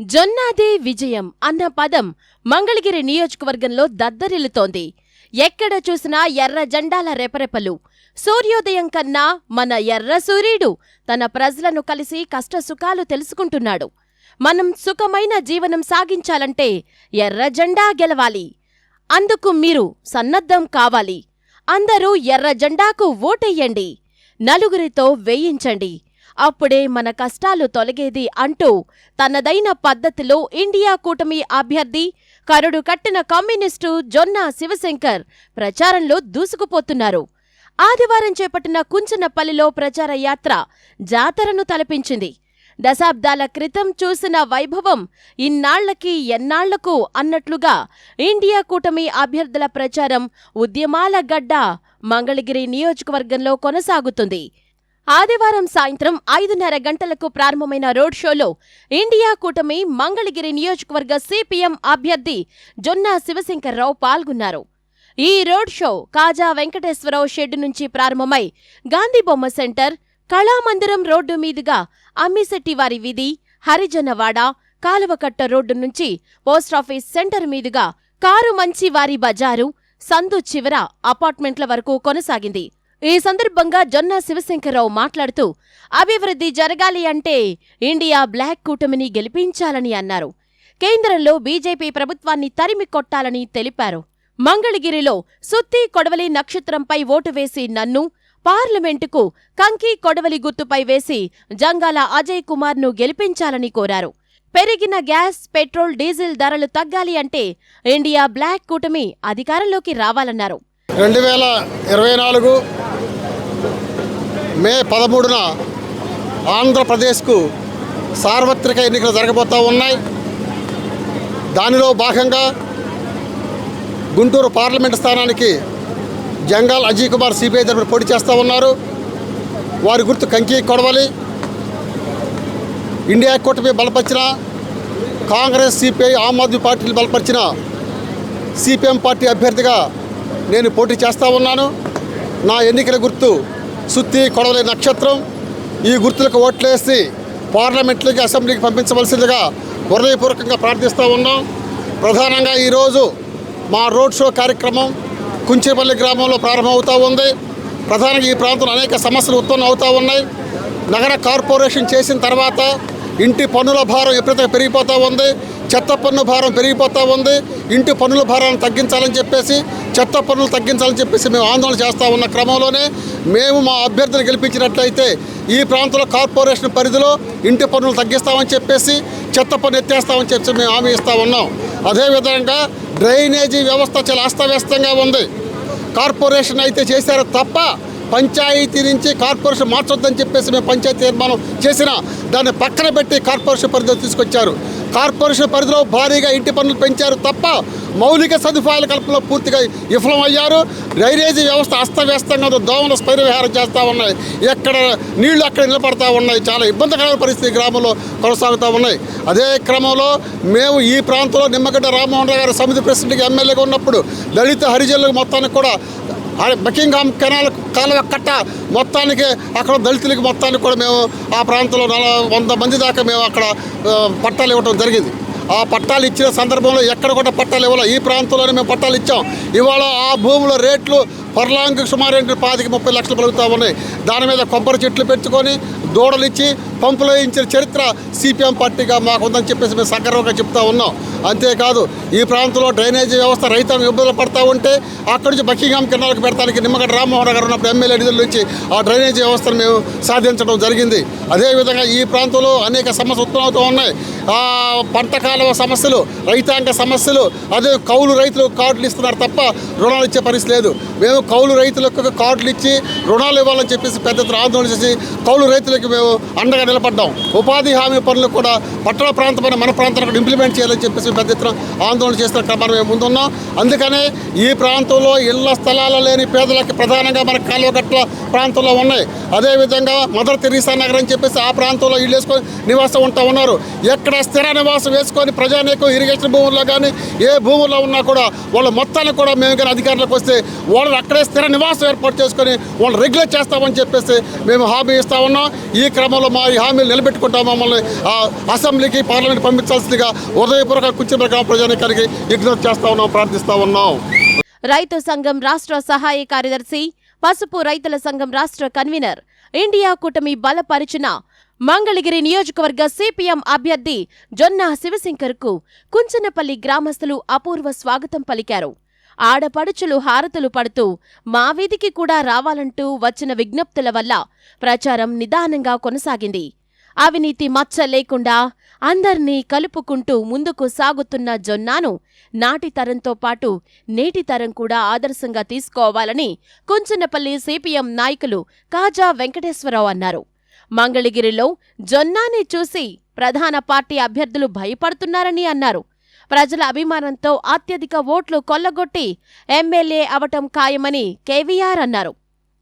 జొన్నాదే విజయం అన్న పదం మంగళగిరి నియోజకవర్గంలో దద్దరిల్లుతోంది. ఎక్కడ చూసినా ఎర్ర జెండాల రెపరెపలు. సూర్యోదయం కన్నా మన ఎర్ర సూర్యుడు తన ప్రజలను కలిసి కష్టసుఖాలు తెలుసుకుంటున్నాడు. మనం సుఖమైన జీవనం సాగించాలంటే ఎర్ర జెండా గెలవాలి. అందుకు మీరు సన్నద్ధం కావాలి. అందరూ ఎర్ర జెండాకు ఓటెయ్యండి నలుగురితో వేయించండి. అప్పుడే మన కష్టాలు తొలగేది అంటూ తనదైన పద్ధతిలో ఇండియా కూటమి అభ్యర్థి కరుడు కట్టిన కమ్యూనిస్టు జొన్న శివశంకర్ ప్రచారంలో దూసుకుపోతున్నారు. ఆదివారం చేపట్టిన కుంచనపల్లిలో ప్రచార యాత్ర జాతరను తలపించింది. దశాబ్దాల క్రితం చూసిన వైభవం ఇన్నాళ్ళకి ఎన్నాళ్ళకు అన్నట్లుగా ఇండియా కూటమి అభ్యర్థుల ప్రచారం ఉద్యమాల గడ్డ మంగళగిరి నియోజకవర్గంలో కొనసాగుతుంది. ఆదివారం సాయంత్రం ఐదున్నర గంటలకు ప్రారంభమైన రోడ్ షోలో ఇండియా కూటమి మంగళగిరి నియోజకవర్గ సిపిఎం అభ్యర్థి జొన్నా శివశంకర్రావు పాల్గొన్నారు. ఈ road show Kaja Venkateswara Rao shed నుంచి ప్రారంభమై గాంధీబొమ్మ సెంటర్ కళామందిరం రోడ్డు మీదుగా అమ్మిశెట్టివారి వీధి హరిజనవాడ కాలువకట్ట రోడ్డు నుంచి పోస్టాఫీస్ సెంటర్ మీదుగా కారు మంచివారి బజారు సందు చివర అపార్ట్మెంట్ల వరకు కొనసాగింది. ఈ సందర్భంగా జొన్న శివశంకర్రావు మాట్లాడుతూ అభివృద్ధి జరగాలి అంటే ఇండియా బ్లాక్ కూటమిని గెలిపించాలని అన్నారు. కేంద్రంలో బీజేపీ ప్రభుత్వాన్ని తరిమి కొట్టాలని తెలిపారు. మంగళగిరిలో సుత్తి కొడవలి నక్షత్రంపై ఓటు వేసి నన్ను పార్లమెంటుకు కంకి కొడవలి గుర్తుపై వేసి జంగాల అజయ్ కుమార్ను గెలిపించాలని కోరారు. పెరిగిన గ్యాస్ పెట్రోల్ డీజిల్ ధరలు తగ్గాలి అంటే ఇండియా బ్లాక్ కూటమి అధికారంలోకి రావాలన్నారు. రెండు వేల ఇరవై నాలుగు మే పదమూడున ఆంధ్రప్రదేశ్కు సార్వత్రిక ఎన్నికలు జరగబోతూ ఉన్నాయి. దానిలో భాగంగా గుంటూరు పార్లమెంట్ స్థానానికి జంగాల్ అజయ్ కుమార్ సిబిఐ తరఫున పోటీ చేస్తూ ఉన్నారు. వారి గుర్తు కంకి కొడవలి. ఇండియా కూటమి బలపరిచిన కాంగ్రెస్ సిపిఐ ఆమ్ ఆద్మీ పార్టీలు బలపరిచిన సిపిఎం పార్టీ అభ్యర్థిగా నేను పోటీ చేస్తూ ఉన్నాను. నా ఎన్నికల గుర్తు సుత్తి కొడవలి నక్షత్రం ఈ గుర్తులకు ఓట్లేసి పార్లమెంట్లోకి అసెంబ్లీకి పంపించవలసిందిగా హృదయపూర్వకంగా ప్రార్థిస్తూ ఉన్నాం. ప్రధానంగా ఈరోజు మా రోడ్ షో కార్యక్రమం కుంచేపల్లి గ్రామంలో ప్రారంభమవుతూ ఉంది. ప్రధానంగా ఈ ప్రాంతంలో అనేక సమస్యలు ఉత్పన్నం అవుతూ ఉన్నాయి. నగర కార్పొరేషన్ చేసిన తర్వాత ఇంటి పన్నుల భారం ఎప్పుడైతే పెరిగిపోతూ ఉంది చెత్త పన్ను భారం పెరిగిపోతూ ఉంది. ఇంటి పన్నుల భారాన్ని తగ్గించాలని చెప్పేసి చెత్త పన్నులు తగ్గించాలని చెప్పేసి మేము ఆందోళన చేస్తూ ఉన్న క్రమంలోనే మేము మా అభ్యర్థిని గెలిపించినట్లయితే ఈ ప్రాంతంలో కార్పొరేషన్ పరిధిలో ఇంటి పన్నులు తగ్గిస్తామని చెప్పేసి చెత్త పన్ను ఎత్తేస్తామని చెప్పేసి మేము హామీ ఇస్తూ ఉన్నాం. అదేవిధంగా డ్రైనేజీ వ్యవస్థ చాలా అస్తవ్యస్తంగా ఉంది. కార్పొరేషన్ అయితే చేశారు తప్ప పంచాయతీ నుంచి కార్పొరేషన్ మార్చొద్దని చెప్పేసి మేము పంచాయతీ తీర్మానం చేసిన దాన్ని పక్కన పెట్టి కార్పొరేషన్ పరిధిలో తీసుకొచ్చారు. కార్పొరేషన్ పరిధిలో భారీగా ఇంటి పన్నులు పెంచారు తప్ప మౌలిక సదుపాయాల కల్పనలో పూర్తిగా విఫలమయ్యారు. డ్రైనేజీ వ్యవస్థ అస్తవ్యస్తంగా దోమలు స్పైర విహారం చేస్తూ ఉన్నాయి. ఎక్కడ నీళ్ళు అక్కడ నిలబడతా ఉన్నాయి. చాలా ఇబ్బందికరమైన పరిస్థితి గ్రామంలో కొనసాగుతూ ఉన్నాయి. అదే క్రమంలో మేము ఈ ప్రాంతంలో నిమ్మగడ్డ రామ్మోహన్ రావు గారు సమితి ప్రెసిడెంట్గా ఎమ్మెల్యేగా ఉన్నప్పుడు దళిత హరిజనులకు మొత్తానికి కూడా బకింగ్హామ్ కెనాల్ కాలువ కట్ట మొత్తానికి అక్కడ దళితులకి మొత్తానికి కూడా మేము ఆ ప్రాంతంలో నల వంద మంది దాకా మేము అక్కడ పట్టాలు ఇవ్వడం జరిగింది. ఆ పట్టాలు ఇచ్చిన సందర్భంలో ఎక్కడ కూడా పట్టాలు ఇవ్వాలి. ఈ ప్రాంతంలోనే మేము పట్టాలు ఇచ్చాం. ఇవాళ ఆ భూముల రేట్లు పర్లాంగ్ సుమారు పాతికి ముప్పై లక్షలు పలుకుతూ ఉన్నాయి. దాని మీద కొబ్బరి చెట్లు పెట్టుకొని దూడలు ఇచ్చి పంపులో ఇచ్చిన చరిత్ర సిపిఎం పార్టీగా మాకు ఉందని చెప్పేసి మేము సగర్వంగా చెప్తా ఉన్నాం. అంతేకాదు ఈ ప్రాంతంలో డ్రైనేజీ వ్యవస్థ రైతాంగం ఇబ్బందులు పడతా ఉంటే అక్కడి నుంచి బకింగ్హామ్ కిరణాలకు పెడతానికి నిమ్మగడ్డ రామ్మోహన్ గారు ఉన్నప్పుడు ఎమ్మెల్యే నిధుల నుంచి ఆ డ్రైనేజీ వ్యవస్థను మేము సాధించడం జరిగింది. అదేవిధంగా ఈ ప్రాంతంలో అనేక సమస్యలు ఉత్పన్నమవుతూ ఉన్నాయి. ఆ పంట సమస్యలు రైతాంగ సమస్యలు అదే కౌలు రైతులు కార్డులు ఇస్తున్నారు తప్ప రుణాలు ఇచ్చే పరిస్థితి లేదు. మేము కౌలు రైతులకు కార్డులు ఇచ్చి రుణాలు ఇవ్వాలని చెప్పేసి పెద్ద ఆందోళన చేసి కౌలు రైతులకు మేము అండగా నిలబడ్డాం. ఉపాధి హామీ పనులు కూడా పట్టణ ప్రాంతమైన మన ప్రాంతాన్ని కూడా ఇంప్లిమెంట్ చేయాలని చెప్పేసి పెద్ద ఎత్తున ఆందోళన చేస్తున్న క్రమాన్ని మేము ముందున్నాం. అందుకనే ఈ ప్రాంతంలో ఇళ్ళ స్థలాలు లేని పేదలకి ప్రధానంగా మన కాలువగట్ల ప్రాంతంలో ఉన్నాయి. అదేవిధంగా మదర్ తెరీసా నగర్ అని చెప్పేసి ఆ ప్రాంతంలో ఇల్లు వేసుకొని నివాసం ఉంటా ఉన్నారు. ఎక్కడ స్థిర నివాసం వేసుకొని ప్రజానీకం ఇరిగేషన్ భూముల్లో కానీ ఏ భూముల్లో ఉన్నా కూడా వాళ్ళ మొత్తాన్ని కూడా మేము కానీ అధికారులకు వస్తే వాళ్ళు అక్కడే స్థిర నివాసం ఏర్పాటు చేసుకొని వాళ్ళు రెగ్యులేట్ చేస్తామని చెప్పేసి మేము హామీ ఇస్తా ఉన్నాం. ఈ క్రమంలో మా హామీలు నిలబెట్టుకుంటా మమ్మల్ని అసెంబ్లీకి పార్లమెంట్ పంపించాల్సిందిగా హృదయపూర్వక కూర్చున్న గ్రామ ప్రజానికానికి విజ్ఞప్తి చేస్తా ఉన్నాం ప్రార్థిస్తా ఉన్నాం. రైతు సంఘం రాష్ట్ర సహాయ కార్యదర్శి పసుపు రైతుల సంఘం రాష్ట్ర కన్వీనర్ ఇండియా కూటమి బలపరిచిన మంగళగిరి నియోజకవర్గ సిపిఎం అభ్యర్థి జొన్న శివశంకర్కు కుంచనపల్లి గ్రామస్తులు అపూర్వ స్వాగతం పలికారు. ఆడపడుచులు హారతులు పడుతూ మా వీధికి కూడా రావాలంటూ వచ్చిన విజ్ఞప్తుల వల్ల ప్రచారం నిదానంగా కొనసాగింది. అవినీతి మచ్చ లేకుండా అందర్నీ కలుపుకుంటూ ముందుకు సాగుతున్న జొన్నాను నాటి తరంతో పాటు నేటి తరం కూడా ఆదర్శంగా తీసుకోవాలని కుంచనపల్లి సిపిఎం నాయకులు కాజా వెంకటేశ్వరరావు అన్నారు. మంగళగిరిలో జొన్నాని చూసి ప్రధాన పార్టీ అభ్యర్థులు భయపడుతున్నారని అన్నారు. ప్రజల అభిమానంతో అత్యధిక ఓట్లు కొల్లగొట్టి ఎమ్మెల్యే అవటం ఖాయమని కేవీఆర్ అన్నారు.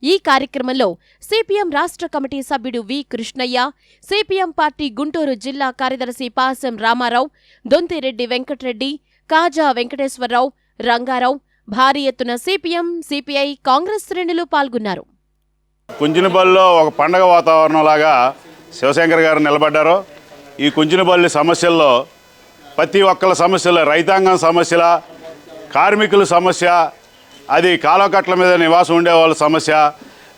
ఈ కార్యక్రమంలో సిపిఎం రాష్ట్ర కమిటీ సభ్యుడు V Krishnaiah CPM party Guntur జిల్లా కార్యదర్శి పాసం రామారావు దొంతిరెడ్డి వెంకట్రెడ్డి కాజా వెంకటేశ్వరరావు రంగారావు భారీ ఎత్తున సిపిఎం సిపిఐ కాంగ్రెస్ శ్రేణులు పాల్గొన్నారు. కుంజినబల్లో ఒక పండగ వాతావరణం లాగా శివశంకర్ గారు నిలబడ్డారు. ఈ కుంజినబల్లి సమస్యల్లో ప్రతి ఒక్కల సమస్యలు రైతాంగం సమస్యల కార్మికుల సమస్య అది కాలకట్ల మీద నివాసం ఉండే వాళ్ళ సమస్య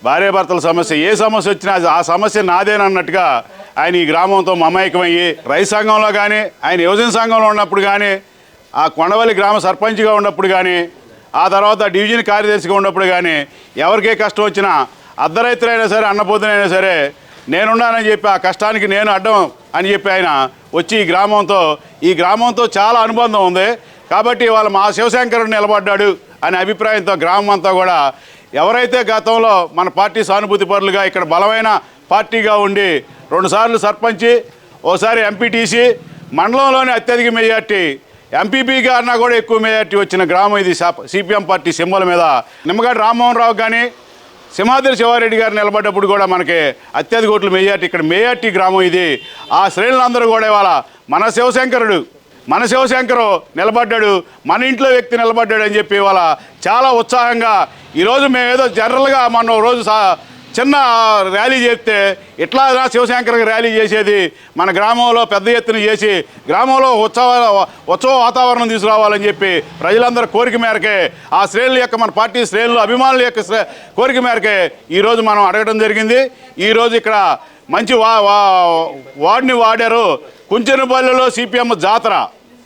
భార్యాభర్తల సమస్య ఏ సమస్య వచ్చినా అది ఆ సమస్య నాదేనన్నట్టుగా ఆయన ఈ గ్రామంతో మమేకమయ్యి రైతు సంఘంలో కానీ ఆయన యువజన సంఘంలో ఉన్నప్పుడు కానీ ఆ కొండవల్లి గ్రామ సర్పంచ్గా ఉన్నప్పుడు కానీ ఆ తర్వాత డివిజన్ కార్యదర్శిగా ఉన్నప్పుడు కానీ ఎవరికే కష్టం వచ్చినా అర్ధరైతులైనా సరే అన్నపోతులైనా సరే నేనున్నానని చెప్పి ఆ కష్టానికి నేను అడ్డం అని చెప్పి ఆయన వచ్చి ఈ గ్రామంతో ఈ గ్రామంతో చాలా అనుబంధం ఉంది. కాబట్టి వాళ్ళ మా శివశంకరుడు నిలబడ్డాడు అనే అభిప్రాయంతో గ్రామం అంతా కూడా ఎవరైతే గతంలో మన పార్టీ సానుభూతి పరులుగా ఇక్కడ బలమైన పార్టీగా ఉండి రెండుసార్లు సర్పంచి ఓసారి ఎంపీటీసీ మండలంలోనే అత్యధిక మెజార్టీ ఎంపీపీగా అన్నా కూడా ఎక్కువ మెజార్టీ వచ్చిన గ్రామం ఇది. సిపిఎం పార్టీ సింబల్ మీద. నిమ్మగడ్డ రామ్మోహన్ రావు కానీ సింహాద్రి శివారెడ్డి గారు నిలబడ్డప్పుడు కూడా మనకి అత్యధిక ఓట్లు మేయార్టీ ఇక్కడ మేయార్టీ గ్రామం ఇది. ఆ శ్రేణులందరూ కూడా ఇవాళ మన శివశంకరుడు మన శివశంకరు నిలబడ్డాడు మన ఇంట్లో వ్యక్తి నిలబడ్డాడు అని చెప్పి ఇవాళ చాలా ఉత్సాహంగా ఈరోజు మేము ఏదో జనరల్గా మనం రోజు సా చిన్న ర్యాలీ చేస్తే ఇట్లా శివశంకర్కి ర్యాలీ చేసేది మన గ్రామంలో పెద్ద ఎత్తున చేసి గ్రామంలో ఉత్సవ ఉత్సవ వాతావరణం తీసుకురావాలని చెప్పి ప్రజలందరూ కోరిక మేరకే ఆ శ్రేణుల యొక్క మన పార్టీ శ్రేణులు అభిమానుల యొక్క కోరిక మేరకే ఈరోజు మనం అడగడం జరిగింది. ఈరోజు ఇక్కడ మంచి వా వా- వార్డుని వాడారు కుంచెనపల్లిలో సిపిఎం జాతర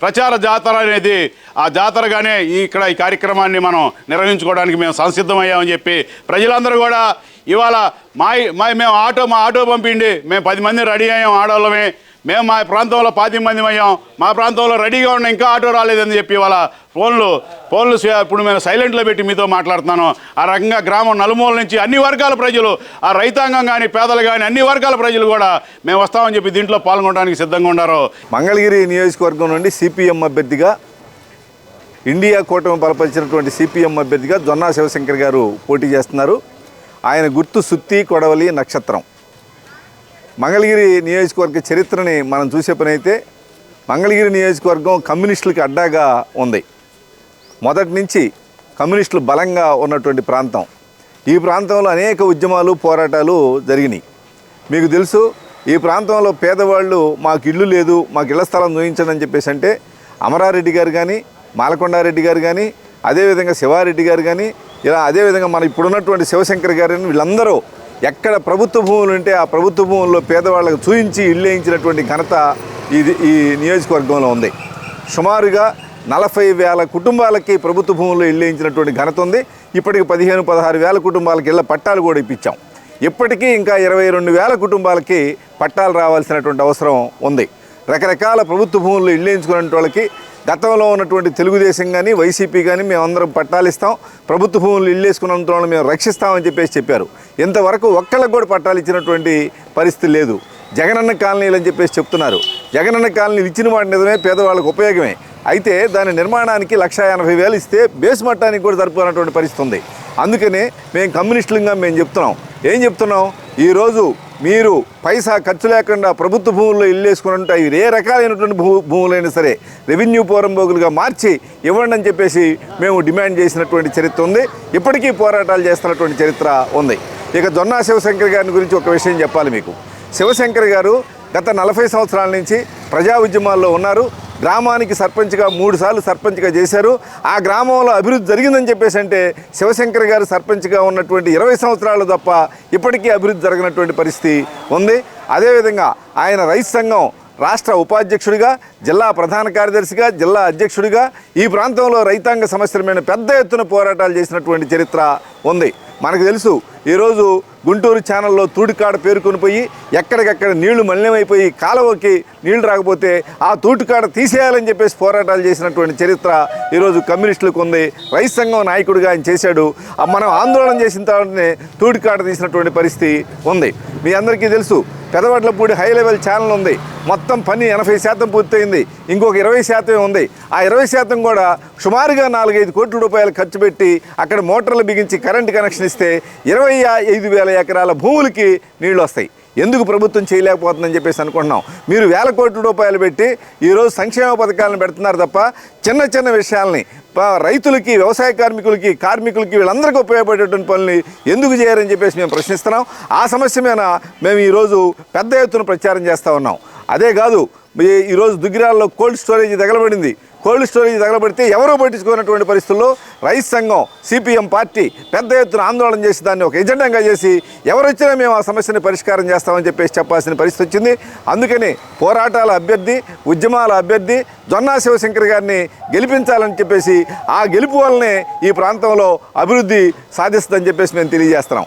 ప్రచార జాతర అనేది. ఆ జాతరగానే ఇక్కడ ఈ కార్యక్రమాన్ని మనం నిర్వహించుకోవడానికి మేము సంసిద్ధమయ్యామని చెప్పి ప్రజలందరూ కూడా ఇవాళ మా మా మేము ఆటో మా ఆటో పంపిండి మేము పది మంది రెడీ అయ్యాం ఆడవాళ్ళమే మేము మా ప్రాంతంలో పాతి మంది అయ్యాం. మా ప్రాంతంలో రెడీగా ఉన్న ఇంకా ఆటో రాలేదని చెప్పి ఇవాళ ఫోన్లు ఫోన్లు ఇప్పుడు మేము సైలెంట్లో పెట్టి మీతో మాట్లాడుతున్నాను. ఆ రకంగా గ్రామం నలుమూల నుంచి అన్ని వర్గాల ప్రజలు ఆ రైతాంగం కానీ పేదలు కానీ అన్ని వర్గాల ప్రజలు కూడా మేము వస్తామని చెప్పి దీంట్లో పాల్గొనడానికి సిద్ధంగా ఉన్నారు మంగళగిరి నియోజకవర్గం నుండి సిపిఎం అభ్యర్థిగా ఇండియా కూటమి బలపరిచినటువంటి సిపిఎం అభ్యర్థిగా జొన్నా శివశంకర్ గారు పోటీ చేస్తున్నారు. ఆయన గుర్తు సుత్తి కొడవలి నక్షత్రం. మంగళగిరి నియోజకవర్గ చరిత్రని మనం చూసే పని అయితే మంగళగిరి నియోజకవర్గం కమ్యూనిస్టులకి అడ్డాగా ఉంది. మొదటి నుంచి కమ్యూనిస్టులు బలంగా ఉన్నటువంటి ప్రాంతం. ఈ ప్రాంతంలో అనేక ఉద్యమాలు పోరాటాలు జరిగినాయి. మీకు తెలుసు ఈ ప్రాంతంలో పేదవాళ్ళు మాకు ఇల్లు లేదు మాకు ఇళ్ళ స్థలం చూపించండి అని చెప్పేసి అంటే అమరారెడ్డి గారు కానీ మాలకొండారెడ్డి గారు కానీ అదేవిధంగా శివారెడ్డి గారు కానీ ఇలా అదేవిధంగా మన ఇప్పుడున్నటువంటి శివశంకర్ గారు వీళ్ళందరూ ఎక్కడ ప్రభుత్వ భూములు ఉంటే ఆ ప్రభుత్వ భూముల్లో పేదవాళ్ళకు చూయించి ఇల్లేయించినటువంటి ఘనత ఇది ఈ నియోజకవర్గంలో ఉంది. సుమారుగా నలభై వేల కుటుంబాలకి ప్రభుత్వ భూముల్లో ఇల్లు ఘనత ఉంది. ఇప్పటికి పదిహేను పదహారు వేల కుటుంబాలకి ఇళ్ళ పట్టాలు కూడా ఇప్పించాం. ఇప్పటికీ ఇంకా ఇరవై రెండు వేల కుటుంబాలకి పట్టాలు రావాల్సినటువంటి అవసరం ఉంది. రకరకాల ప్రభుత్వ భూముల్లో ఇల్లు వాళ్ళకి గతంలో ఉన్నటువంటి తెలుగుదేశం కానీ వైసీపీ కానీ మేమందరం పట్టాలిస్తాం. ప్రభుత్వ భూములు ఇల్లు వేసుకున్న మేము రక్షిస్తామని చెప్పేసి చెప్పారు. ఇంతవరకు ఒక్కళ్ళకు కూడా పట్టాలు ఇచ్చినటువంటి పరిస్థితి లేదు. జగనన్న కాలనీలు అని చెప్పేసి చెప్తున్నారు. జగనన్న కాలనీలు ఇచ్చిన వాటి నిజమే పేదవాళ్ళకు ఉపయోగమే. అయితే దాని నిర్మాణానికి లక్ష ఎనభై వేలు ఇస్తే బేస్ మట్టానికి కూడా జరుపుకున్నటువంటి పరిస్థితి ఉంది. అందుకనే మేము కమ్యూనిస్టులుగా మేము చెప్తున్నాం. ఏం చెప్తున్నాం? ఈరోజు మీరు పైసా ఖర్చు లేకుండా ప్రభుత్వ భూముల్లో ఇల్లు వేసుకుని ఉంటాయి ఏ రకాలైనటువంటి భూ భూములైనా సరే రెవెన్యూ పోరంబోగులుగా మార్చి ఇవ్వండి అని చెప్పేసి మేము డిమాండ్ చేసినటువంటి చరిత్ర ఉంది. ఇప్పటికీ పోరాటాలు చేస్తున్నటువంటి చరిత్ర ఉంది. ఇక జొన్నా శివశంకర్ గారిని గురించి ఒక విషయం చెప్పాలి మీకు. శివశంకర్ గారు గత నలభై సంవత్సరాల నుంచి ప్రజా ఉద్యమాల్లో ఉన్నారు. గ్రామానికి సర్పంచ్గా మూడు సార్లు సర్పంచ్గా చేశారు. ఆ గ్రామంలో అభివృద్ధి జరిగిందని చెప్పేసి అంటే శివశంకర్ గారు సర్పంచ్గా ఉన్నటువంటి ఇరవై సంవత్సరాలు తప్ప ఇప్పటికీ అభివృద్ధి జరిగినటువంటి పరిస్థితి ఉంది. అదేవిధంగా ఆయన రైతు సంఘం రాష్ట్ర ఉపాధ్యక్షుడిగా జిల్లా ప్రధాన కార్యదర్శిగా జిల్లా అధ్యక్షుడిగా ఈ ప్రాంతంలో రైతాంగ సమస్యల మీద పెద్ద ఎత్తున పోరాటాలు చేసినటువంటి చరిత్ర ఉంది. మనకు తెలుసు ఈరోజు గుంటూరు ఛానల్లో తూటికాడ పేరుకొని పోయి ఎక్కడికెక్కడ నీళ్ళు మలినమైపోయి కాలువకి నీళ్ళు రాకపోతే ఆ తూటికాడ తీసేయాలని చెప్పేసి పోరాటాలు చేసినటువంటి చరిత్ర ఈరోజు కమ్యూనిస్టులకు ఉంది. రైతు సంఘం నాయకుడిగా ఆయన చేశాడు. మనం ఆందోళన చేసిన తర్వాతనే తూటికాడ తీసినటువంటి పరిస్థితి ఉంది. మీ అందరికీ తెలుసు పెదవడ్లపూడి హై లెవెల్ ఛానల్ ఉంది. మొత్తం పని ఎనభై శాతం పూర్తయింది. ఇంకొక ఇరవై శాతం ఉంది. ఆ ఇరవై శాతం కూడా సుమారుగా నాలుగైదు కోట్ల రూపాయలు ఖర్చు పెట్టి అక్కడ మోటార్లు బిగించి కరెంటు కనెక్షన్ ఇస్తే ఇరవై ఐదు వేల ఎకరాల భూములకి నీళ్ళు వస్తాయి. ఎందుకు ప్రభుత్వం చేయలేకపోతుందని చెప్పేసి అనుకుంటున్నాం. మీరు వేల కోట్ల రూపాయలు పెట్టి ఈరోజు సంక్షేమ పథకాలను పెడుతున్నారు తప్ప చిన్న చిన్న విషయాల్ని రైతులకి వ్యవసాయ కార్మికులకి కార్మికులకి వీళ్ళందరికీ ఉపయోగపడేటువంటి పనులు ఎందుకు చేయరని చెప్పేసి మేము ప్రశ్నిస్తున్నాం. ఆ సమస్య మీద మేము ఈరోజు పెద్ద ఎత్తున ప్రచారం చేస్తూ ఉన్నాం. అదే కాదు ఈరోజు దుగ్గిరాల్లో కోల్డ్ స్టోరేజ్ తగలబడింది. కోల్డ్ స్టోరేజ్ తగలబెడితే ఎవరూ పట్టించుకున్నటువంటి పరిస్థితుల్లో రైతు సంఘం సిపిఎం పార్టీ పెద్ద ఎత్తున ఆందోళన చేసి దాన్ని ఒక ఎజెండంగా చేసి ఎవరొచ్చినా మేము ఆ సమస్యని పరిష్కారం చేస్తామని చెప్పేసి చెప్పాల్సిన పరిస్థితి వచ్చింది. అందుకని పోరాటాల అభ్యర్థి ఉద్యమాల అభ్యర్థి జొన్నా శివశంకర్ గారిని గెలిపించాలని చెప్పేసి ఆ గెలుపు వల్లనే ఈ ప్రాంతంలో అభివృద్ధి సాధిస్తుందని చెప్పేసి మేము తెలియజేస్తున్నాం.